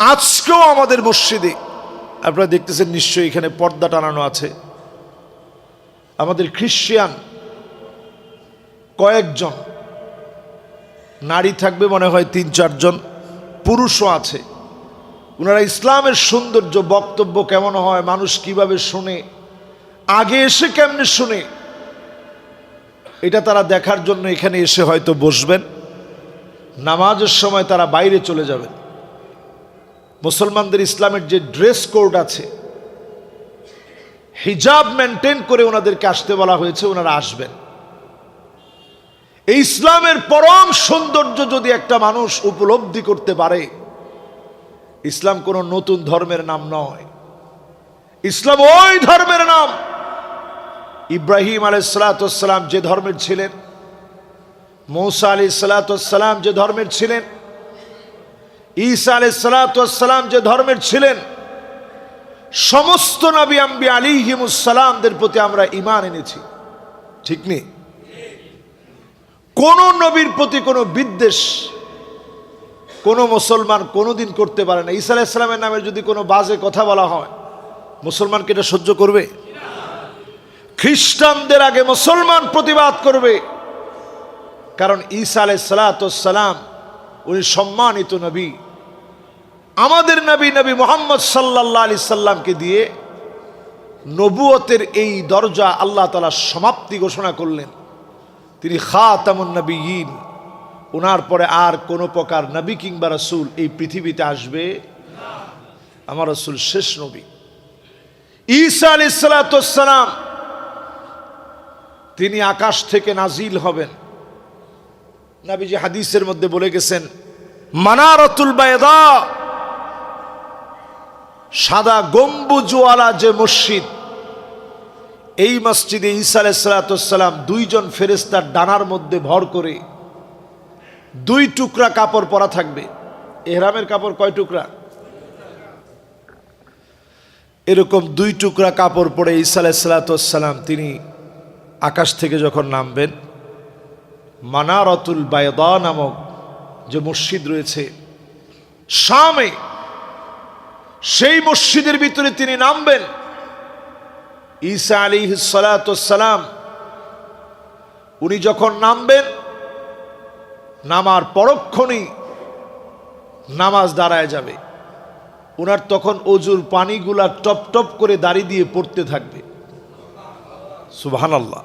আজকেও আমাদের মসজিদে, আপনারা দেখতেছেন নিশ্চয়ই এখানে পর্দা টানানো আছে। আমাদের খ্রিস্টিয়ান কয়েকজন, নারী থাকবে মনে হয় তিন চারজন, পুরুষও আছে। ওনারা ইসলামের সৌন্দর্য, বক্তব্য কেমন হয়, মানুষ কীভাবে শুনে, আগে এসে কেমনে শুনে, এটা তারা দেখার জন্য এখানে এসে হয়তো বসবেন। নামাজের সময় তারা বাইরে চলে যাবেন। মুসলমানদের ইসলামের যে ড্রেস কোড আছে, হিজাব মেনটেন করে ওনাদেরকে আসতে বলা হয়েছে, ওনারা আসবেন। এই ইসলামের পরম সৌন্দর্য যদি একটা মানুষ উপলব্ধি করতে পারে, ইসলাম কোনো নতুন ধর্মের নাম নয়। ইসলাম ওই ধর্মের নাম। ইব্রাহিম আলাইসালাতাম যে ধর্মের ছিলেন, মৌসা আলি সালাতাম যে ধর্মের ছিলেন ঈসা আলি সালাতাম যে ধর্মের ছিলেন, সমস্ত নবী আম্বি আলিহিমুসালামদের প্রতি আমরা ইমান এনেছি। ঠিক নেই? কোন নবীর প্রতি কোনো বিদ্বেষ কোনো মুসলমান কোনোদিন করতে পারে না। ঈসা আলাইসালামের নামে যদি কোনো বাজে কথা বলা হয় মুসলমানকে এটা সহ্য করবে? খ্রিস্টানদের আগে মুসলমান প্রতিবাদ করবে। কারণ ঈসা আলাই সালাতাম উনি সম্মানিত নবী। আমাদের নবী নবী মোহাম্মদ সাল্লাহ আলি সাল্লামকে দিয়ে নবুয়তের এই দরজা আল্লাহ তালা সমাপ্তি ঘোষণা করলেন। তিনি খা তেমন নবী ইন ওনার পরে আর কোনো প্রকার নবী কিংবা রসুল এই পৃথিবীতে আসবে আমার রসুল শেষ নবী। ঈসা আলি সালাতাম তিনি আকাশ থেকে নাজিল হবেন। নাবিজি হাদিসের মধ্যে বলে গেছেন মানারতুল বায়দা সাদা গম্বুজওয়ালা যে মসজিদ, এই মসজিদে ঈসা আলাইসালাম দুইজন ফেরেস্তার ডানার মধ্যে ভর করে দুই টুকরা কাপড় পরা থাকবে। এহরামের কাপড় কয় টুকরা? এরকম দুই টুকরা কাপড় পরে ঈসা আলাইসালাম তিনি আকাশ থেকে যখন নামবেন, মানারতুল বায়দা নামক যে মসজিদ রয়েছে, শামে, সেই মসজিদের ভিতরে তিনি নামবেন। ঈসা আলী সালাম উনি যখন নামবেন, নামার পরক্ষণই নামাজ দাঁড়ায় যাবে। ওনার তখন অজুর পানিগুলা টপ টপ করে দাড়ি দিয়ে পড়তে থাকবে। সুবহান আল্লাহ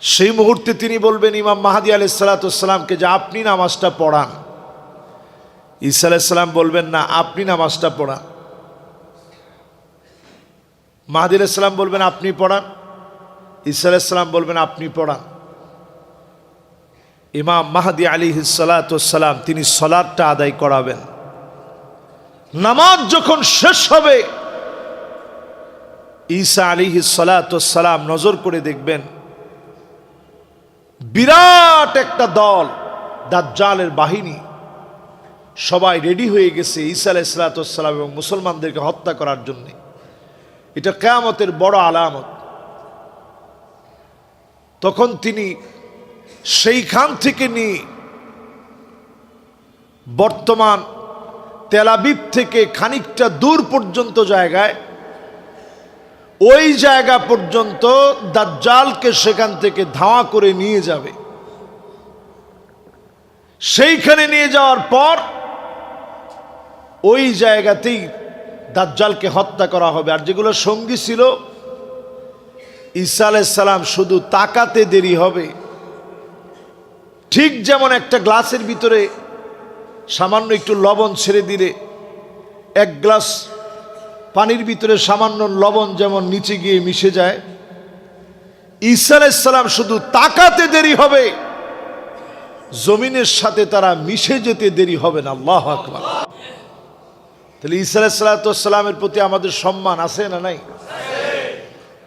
সেই মুহূর্তে তিনি বলবেন, ইমাম মাহাদি আলি সালাতামকে যে আপনি নামাজটা পড়ান। ঈসা আলাইসাল্লাম বলবেন, না, আপনি নামাজটা পড়ান। মাহাদি আলাইসাল্লাম বলবেন, আপনি পড়ান। ঈসা আলাইসাল্লাম বলবেন, আপনি পড়ান। ইমাম মাহাদি আলী সালাতাম তিনি সলাদটা আদায় করাবেন। নামাজ যখন শেষ হবে, ঈসা আলী সালাতাম নজর করে দেখবেন বিরাট একটা দল, দাজ্জালের বাহিনী। সবাই রেডি হয়ে গেছে ঈসা আলাইসালাতাম এবং মুসলমানদেরকে হত্যা করার জন্য। এটা কেয়ামতের বড় আলামত। তখন তিনি সেইখান থেকে নিয়ে বর্তমান তেলাবিব থেকে খানিকটা দূর পর্যন্ত জায়গায় ওই জায়গা পর্যন্ত দাজ্জালকে সেখান থেকে ধাওয়া করে নিয়ে যাবে। সেইখানে নিয়ে যাওয়ার পর ওই জায়গাতেই দাজ্জালকে হত্যা করা হবে। আর যেগুলো সঙ্গী ছিল, ঈসা আলাইসালাম শুধু তাকাতে দেরি হবে। ঠিক যেমন একটা গ্লাসের ভিতরে সামান্য একটু লবণ ছেড়ে দিলে, এক গ্লাস পানির ভিতরে সামান্য লবণ যেমন নিচে গিয়ে মিশে যায়। ঈসা আলাইসালাম শুধু তাকাতে দেরি হবে। জমিনের সাথে তারা মিশে যেতে দেরি হবে না। আল্লাহ তাহলে ঈসা আলাইসালামের প্রতি আমাদের সম্মান আছে না নাই?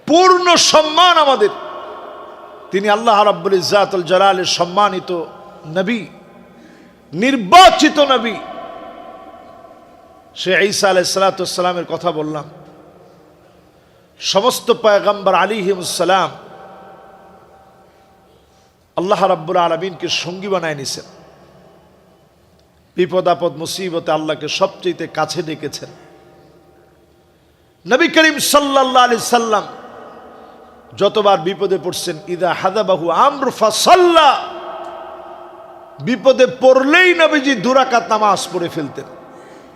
পূর্ণ সম্মান আমাদের। তিনি আল্লাহ রাব্বুল ইজাতুল জালালের সম্মানিত নবী, নির্বাচিত নবী। সে ঈসা আলাই সালাতামের কথা বললাম। সমস্ত পয়গম্বর আলিহিমুসালাম আল্লাহ রাব্বুল আলমিনকে সঙ্গী বানায় নিছেন। বিপদ আপদ মুসিবতে আল্লাহকে সবচেয়ে কাছে ডেকেছেন। নবী করিম সাল্লাহ আলি সাল্লাম যতবার বিপদে পড়ছেন, ইদা হাদাবাহু আমরফা বিপদে পড়লেই নবীজি দুরাকাত নামাজ পড়ে ফেলতেন।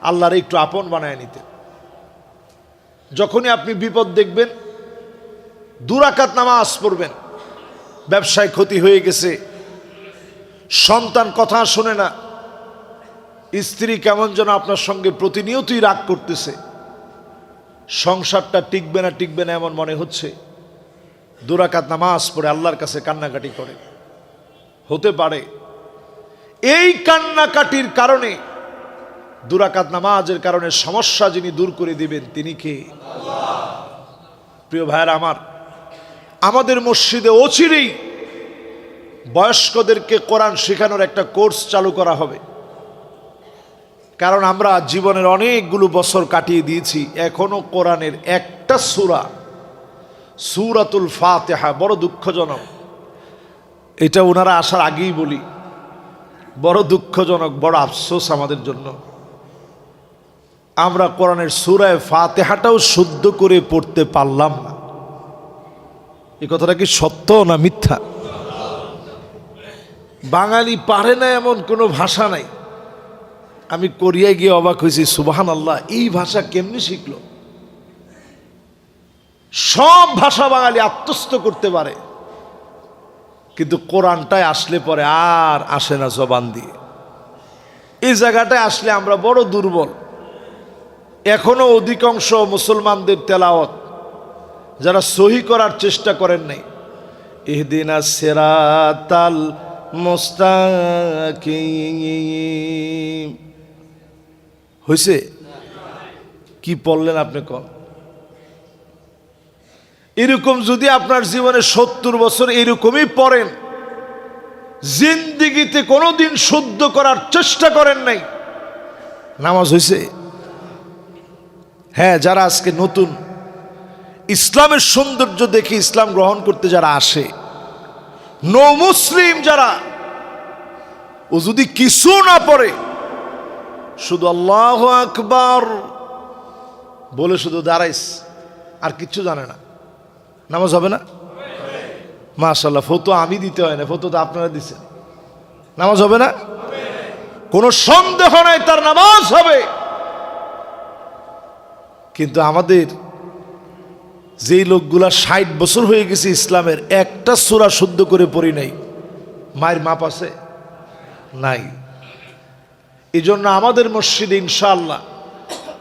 আল্লাহর একটু আপন বানায় নিতে। যখনই আপনি বিপদ দেখবেন, দুরাকাত নামাজ পড়বেন, ব্যবসায় ক্ষতি হয়ে গেছে, সন্তান কথা শোনে না, স্ত্রী কেমন যেন আপনার সঙ্গে প্রতিনিয়তই রাগ করতেছে, সংসারটা টিকবে না টিকবে না এমন মনে হচ্ছে, দুরাকাত নামাজ পড়ে আল্লাহর কাছে কান্নাকাটি করে। হতে পারে, এই কান্নাকাটির কারণে দুরাকাত নামাজের কারণে সমস্যা যিনি দূর করে দিবেন, তিনি কে? প্রিয় ভাইয়ের আমার, আমাদের মসজিদে অচিরেই বয়স্কদেরকে কোরআন শেখানোর একটা কোর্স চালু করা হবে। কারণ আমরা জীবনের অনেকগুলো বছর কাটিয়ে দিয়েছি, এখনও কোরআনের একটা সুরা, সুরাতুল ফাতেহা, বড় দুঃখজনক। এটা ওনারা আসার আগেই বলি, বড় দুঃখজনক, বড় আফসোস আমাদের জন্য। আমরা কোরআনের সুরায় ফাতেহাটাও শুদ্ধ করে পড়তে পারলাম না। এই কথাটা কি সত্য না মিথ্যা? বাঙালি পারে না এমন কোনো ভাষা নাই। আমি কোরিয়ায় গিয়ে অবাক হয়েছি সুবাহান আল্লাহ এই ভাষা কেমনি শিখল? সব ভাষা বাঙালি আত্মস্থ করতে পারে। কিন্তু কোরআনটায় আসলে পরে আর আসে না জবান দিয়ে। এই জায়গাটায় আসলে আমরা বড় দুর্বল। এখনও অধিকাংশ মুসলমানদের তেলাওয়াত, যারা সহি করার চেষ্টা করেন নাই। এহদিনা সেরাতাল হয়েছে কি পড়লেন আপনি কন? এরকম যদি আপনার জীবনে সত্তর বছর এরকমই পড়েন, জিন্দিগিতে কোনোদিন শুদ্ধ করার চেষ্টা করেন নাই, নামাজ হয়েছে হ্যাঁ যারা আজকে নতুন, ইসলামের সৌন্দর্য দেখে ইসলাম গ্রহণ করতে যারা আসে নো মুসলিম যারা, ও যদি কিছু না পড়ে, শুধু আল্লাহ আকবার বলে শুধু দাঁড়াইস, আর কিচ্ছু জানে না। নামাজ হবে না? মাশাল্লাহ ফতো আমি দিতে হয় না ফতো তো আপনারা দিচ্ছেন নামাজ হবে না? কোনো সন্দেহ নাই, তার নামাজ হবে। কিন্তু আমাদের যেই লোকগুলা ষাট বছর হয়ে গেছে ইসলামের, একটা সুরা শুদ্ধ করে পড়ি নাই। মায়ের মাপ আছে? নাই। এই জন্য আমাদের মসজিদে ইনশাআল্লাহ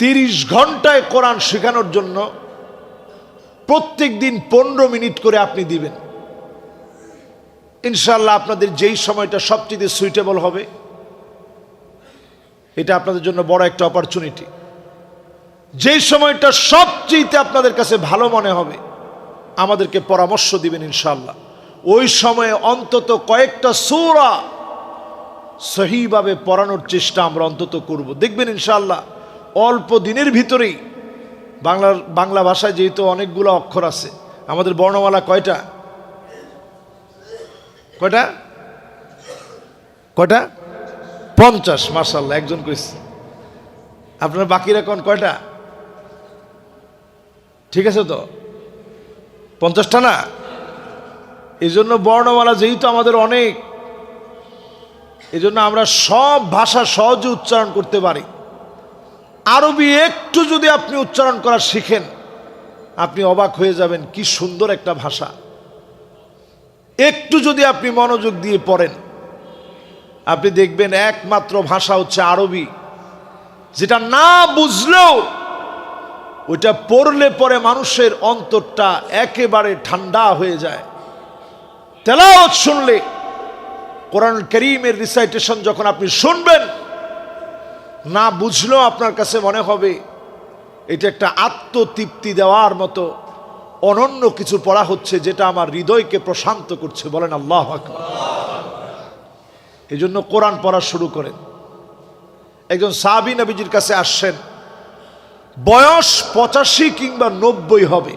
তিরিশ ঘন্টায় কোরআন শেখানোর জন্য প্রত্যেক দিন পনেরো মিনিট করে আপনি দিবেন। ইনশাল্লাহ আপনাদের যেই সময়টা সবচেয়ে সুইটেবল হবে, এটা আপনাদের জন্য বড় একটা অপরচুনিটি যেই সময়টা সবচেয়ে আপনাদের কাছে ভালো মনে হবে, আমাদেরকে পরামর্শ দিবেন ইনশাল্লাহ ওই সময়ে অন্তত কয়েকটা সুরা সহিভাবে পড়ানোর চেষ্টা আমরা অন্তত করব। দেখবেন ইনশাল্লাহ অল্প দিনের ভিতরেই বাংলার, বাংলা ভাষায় যেহেতু অনেকগুলো অক্ষর আছে, আমাদের বর্ণমালা কয়টা? কয়টা? কয়টা? পঞ্চাশ মার্শাল্লাহ একজন কইছে। আপনার বাকিরা কোন, কয়টা? ঠিক আছে তো? পঞ্চাশটা না? এই জন্য বর্ণমালা যেহেতু আমাদের অনেক এই জন্য আমরা সব ভাষা সহজে উচ্চারণ করতে পারি। আরবি একটু যদি আপনি উচ্চারণ করা শিখেন, আপনি অবাক হয়ে যাবেন কি সুন্দর একটা ভাষা। একটু যদি আপনি মনোযোগ দিয়ে পড়েন, আপনি দেখবেন একমাত্র ভাষা হচ্ছে আরবি, যেটা না বুঝলেও ওইটা পড়লে পরে মানুষের অন্তরটা একেবারে ঠান্ডা হয়ে যায়। তেলাওয়াত শুনলে কোরআন করিমের রিসাইটেশন যখন আপনি শুনবেন, না বুঝলেও আপনার কাছে মনে হবে, এটা একটা আত্মতৃপ্তি দেওয়ার মতো অনন্য কিছু পড়া হচ্ছে যেটা আমার হৃদয়কে প্রশান্ত করছে, বলেন আল্লাহ এই জন্য কোরআন পড়া শুরু করেন। একজন সাহাবি নবীজির কাছে আসছেন বয়স পঁচাশি কিংবা নব্বই হবে।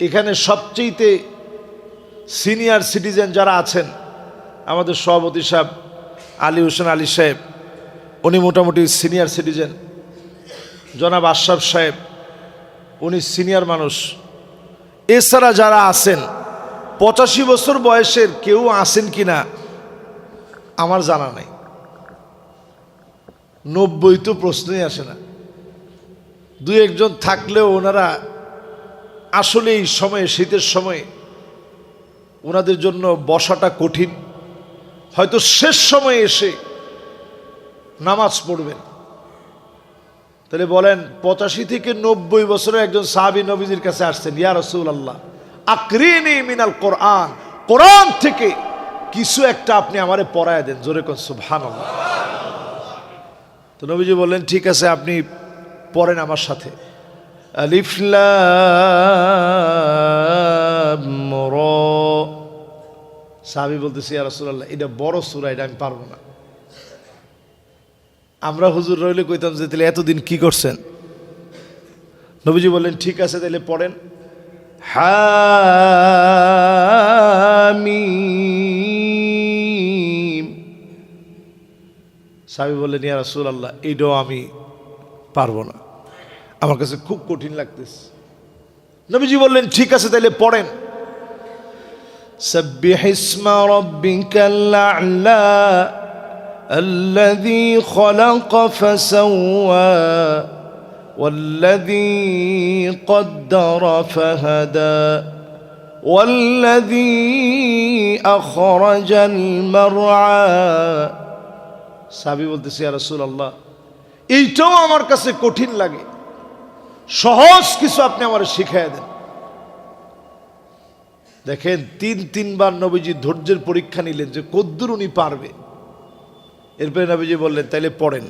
এখানে সবচেয়েতে সিনিয়র সিটিজেন যারা আছেন, আমাদের সভাপতি সাহেব আলী হোসেন আলী সাহেব, উনি মোটামুটি সিনিয়র সিটিজেন। জনাব আশরাফ সাহেব, উনি সিনিয়র মানুষ। এছাড়া যারা আছেন, পঁচাশি বছর বয়সের কেউ আছেন কি না আমার জানা নাই। নব্বই তো প্রশ্নই আসে না। দুই একজন থাকলেও ওনারা আসলে এই সময়ে, শীতের সময়ে ওনাদের জন্য বসাটা কঠিন। হয়তো শেষ সময়ে এসে নামাজ পড়বেন। তাহলে বলেন, পঁচাশি থেকে নব্বই বছরের একজন সাহাবি নবীজির কাছে আসছেন, ইয়া রসুল আল্লাহ আকরিনি মিনাল কোরআন। কোরআন থেকে কিছু একটা আপনি আমারে পড়ায় দেন। জোরে কন সুবহান তো নবীজি বললেন, ঠিক আছে, আপনি পড়েন আমার সাথে। সাহাবি বলতেছি, ইয়া রাসূলুল্লাহ, এটা বড় সূরা, এটা আমি পারব না। আমরা হুজুর রইলে কইতাম যে, তাহলে এতদিন কি করছেন? নবীজি বললেন, ঠিক আছে, তাহলে পড়েন। সাহাবি বললেন, ইয়া রাসূল আল্লাহ এইটাও আমি পারবো না আমার কাছে খুব কঠিন লাগতেছে নবীজি বললেন ঠিক আছে তাহলে পড়েন سبح اسم ربك الأعلى الذي خلق فسوى والذي قدر فهدى والذي أخرج المرعى সাবি বলতেছি ইয়া রাসূলুল্লাহ এইটাও আমার কাছে কঠিন লাগে। সহজ কিছু আপনি আমার শিখাই দেন। দেখেন, তিন তিনবার নবীজি ধৈর্যের পরীক্ষা নিলেন যে কদ্দুর উনি পারবে। এরপরে নবীজি বললেন, তাইলে পড়েন।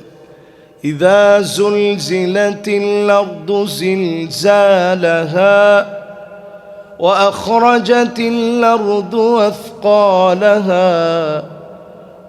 ইদা জুলজিলাতিল আরদু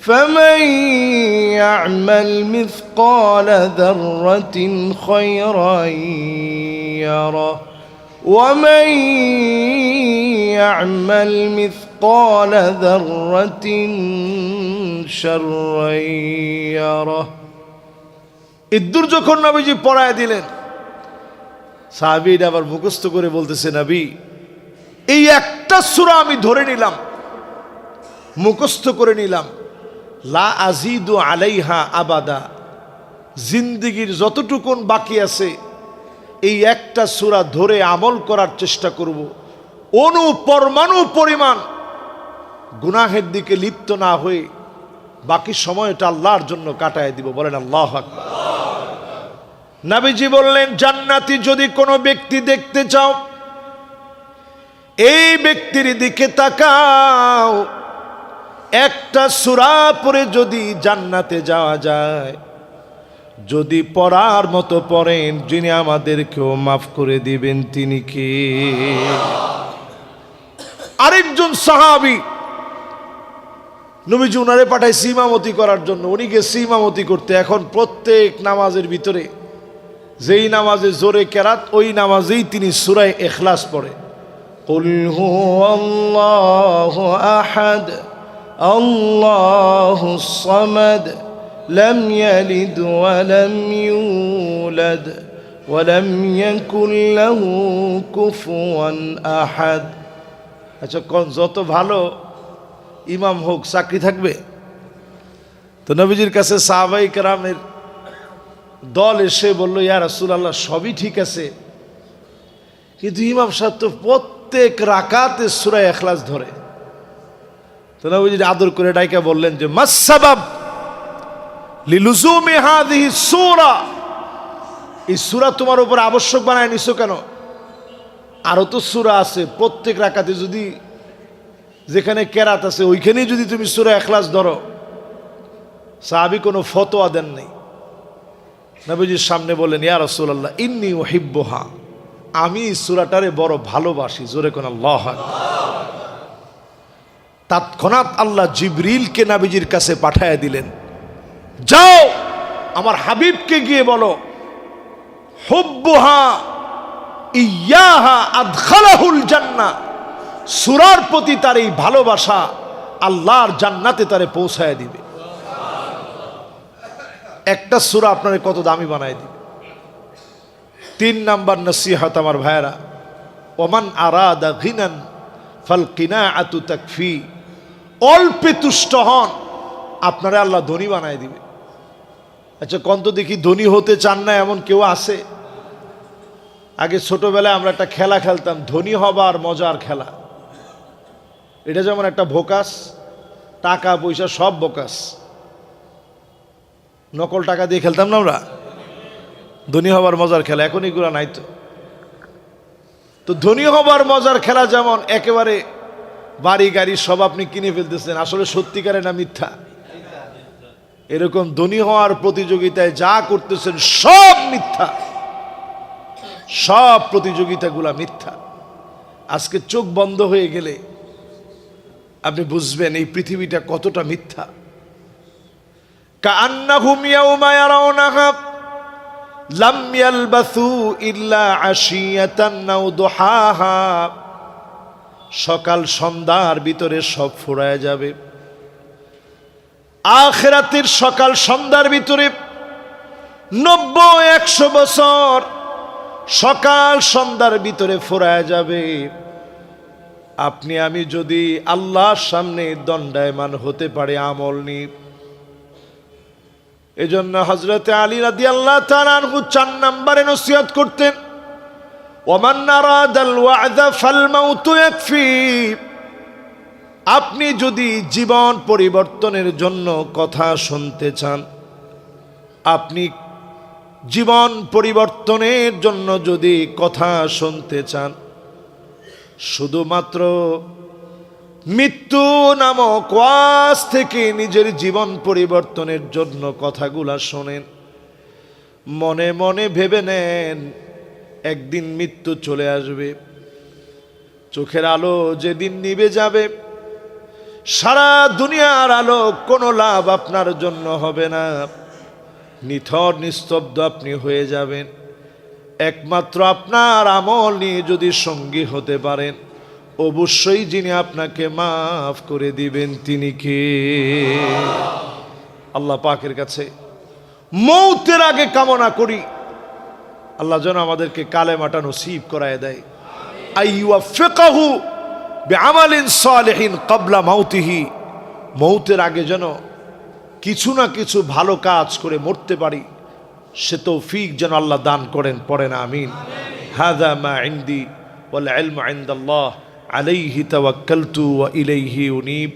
فمن يعمل مثقال ذرة خيرا يره ومن يعمل مثقال ذرة شرا يره ইদ্দুর যখন নবীজি পড়ায় দিলেন সাহাবিটা আবার মুখস্থ করে বলতেছে নবী এই একটা সূরা আমি ধরে নিলাম মুখস্থ করে নিলাম লা আজিদু আলাইহা আবাদা। জিন্দিগির যতটুকুন বাকি আছে, এই একটা সূরা ধরে আমল করার চেষ্টা করব। অনু পরমাণু পরিমাণ গুনাহের দিকে লিপ্ত না হয়ে বাকি সময়টা আল্লাহর জন্য কাটায় দিব। বলেন আল্লাহ নাবিজি বললেন, জান্নাতি যদি কোনো ব্যক্তি দেখতে চাও, এই ব্যক্তির দিকে তাকাও। একটা সুরা পরে যদি জান্নাতে যাওয়া যায় যদি পড়ার মতো পড়েন যিনি আমাদেরকেও মাফ করে দিবেন তিনি কে আরেকজন সাহাবি নবীজি উনারে পাঠায় সীমামতি করার জন্য উনি গেছে ইমামতি করতে এখন প্রত্যেক নামাজের ভিতরে যেই নামাজে জোরে কেরাত ওই নামাজেই তিনি সুরায় এখলাস পড়ে قل هو الله أحد الله الصمد لم يلد ولم يولد ولم يكن له كفوا أحد আচ্ছা কোন যত ভালো ইমাম হোক চাকরি থাকবে তো নবীজির কাছে সাহাবাই কারামের দল এসে বললো ইয়া রাসুল আল্লাহ সবই ঠিক আছে কিন্তু ইমাম সাহেব তো প্রত্যেক রাকাতে সুরায় এখলাস ধরে আদর করে ডাইকা বললেন যে মাসাবাব লিলুজুমি হাদিহি সূরা। এই সূরা তোমার উপর আবশ্যক বানায় নিছো কেন? আরও তো সূরা আছে, প্রত্যেক রাকাতে যদি যেখানে কেরাত আছে, ওইখানেই যদি তুমি সূরা এখলাস ধরো, সাহাবি কোনো ফতোয়া দেন নেই। নবীজির সামনে বললেন, ইয়া রসুল্লাহ ইন্নি ও হিব্বহা আমি সুরাটারে বড় ভালোবাসি, জোরে কোন আল্লাহ তৎক্ষণাৎ আল্লাহ জিবরিলকে নাবিজির কাছে পাঠায় দিলেন। যাও, আমার হাবিবকে গিয়ে বলো, হুব্বুহা ইয়াহা আদখালাহুল জান্নাহ সুরার প্রতি তার এই ভালোবাসা আল্লাহর জান্নাতে তারে পৌঁছায় দিবে। একটা সুরা আপনার কত দামি বানায় দিবে। তিন নাম্বার নসিহত আমার ভাইয়েরা, ওমান আরাদা ঘিনান ফল কিনা আতু তাকফি। অল্পে তুষ্ট হন, আপনারা আল্লাহ ধনী বানায় দিবে। আচ্ছা কন্ত দেখি ধনী হতে চান না এমন কেউ আছে? আগে ছোটবেলায় আমরা একটা খেলা খেলতাম, ধনী হবার মজার খেলা। এটা যেমন একটা ভোকাস, টাকা, পয়সা, সব বোকাস নকল টাকা দিয়ে খেলতাম না আমরা? ধনী হবার মজার খেলা এখন এগুলো নাই তো। তো ধনী হবার মজার খেলা যেমন একেবারে বাড়ি গাড়ি সব আপনি কিনে ফেলতেছেন। আসলে সত্যিকারে না মিথ্যা? এরকম ধনী হওয়ার প্রতিযোগিতায় যা করতেছেন, সব মিথ্যা। সব প্রতিযোগিতাগুলা মিথ্যা। আজকে চোখ বন্ধ হয়ে গেলে আপনি বুঝবেন এই পৃথিবীটা কতটা মিথ্যা। কান্না কান্নাহুম ইয়াউমা ইয়ারাউনাহা লাম ইয়ালবাসু ইল্লা আশিয়াতান আও দুহাহা। সকাল সন্ধ্যার ভিতরে সব ফুরায় যাবে। আখেরাতের সকাল সন্ধ্যার ভিতরে নব্বই একশো বছর সকাল সন্ধ্যার ভিতরে ফুরায় যাবে। আপনি আমি যদি আল্লাহর সামনে দণ্ডায়মান হতে পারে আমল নি এজন্য হজরতে আলী রাদি আল্লাহ তালানহু চার নাম্বারে নসিহত করতেন ওমান আপনি যদি জীবন পরিবর্তনের জন্য কথা শুনতে চান, আপনি জীবন পরিবর্তনের জন্য যদি কথা শুনতে চান, শুধুমাত্র মৃত্যু নামক ওয়াজ থেকে নিজের জীবন পরিবর্তনের জন্য কথাগুলা শোনেন, মনে মনে ভেবে নেন একদিন মৃত্যু চলে আসবে। চোখের আলো যেদিন নিবে যাবে, সারা দুনিয়ার আলো কোনো লাভ আপনার জন্য হবে না। নিথর, নিস্তব্ধ আপনি হয়ে যাবেন। একমাত্র আপনার আমল নিয়ে যদি সঙ্গী হতে পারেন, অবশ্যই যিনি আপনাকে মাফ করে দিবেন তিনি কে? আল্লাহ পাকের কাছে মৌতের আগে কামনা করি। আল্লাহ যেন আমাদেরকে কালে কালেমাটা নসিব করায় দেয়। কাবলা মাউতিহি। মৌতের আগে যেন কিছু না কিছু ভালো কাজ করে মরতে পারি, সে তৌফিক যেন আল্লাহ দান করেন, পড়েন, আমিন। হাদা মা ইন্দি ওয়াল ইলমু ইনদাল্লাহ, আলাইহি তাওয়াক্কালতু ওয়া ইলাইহি উনীব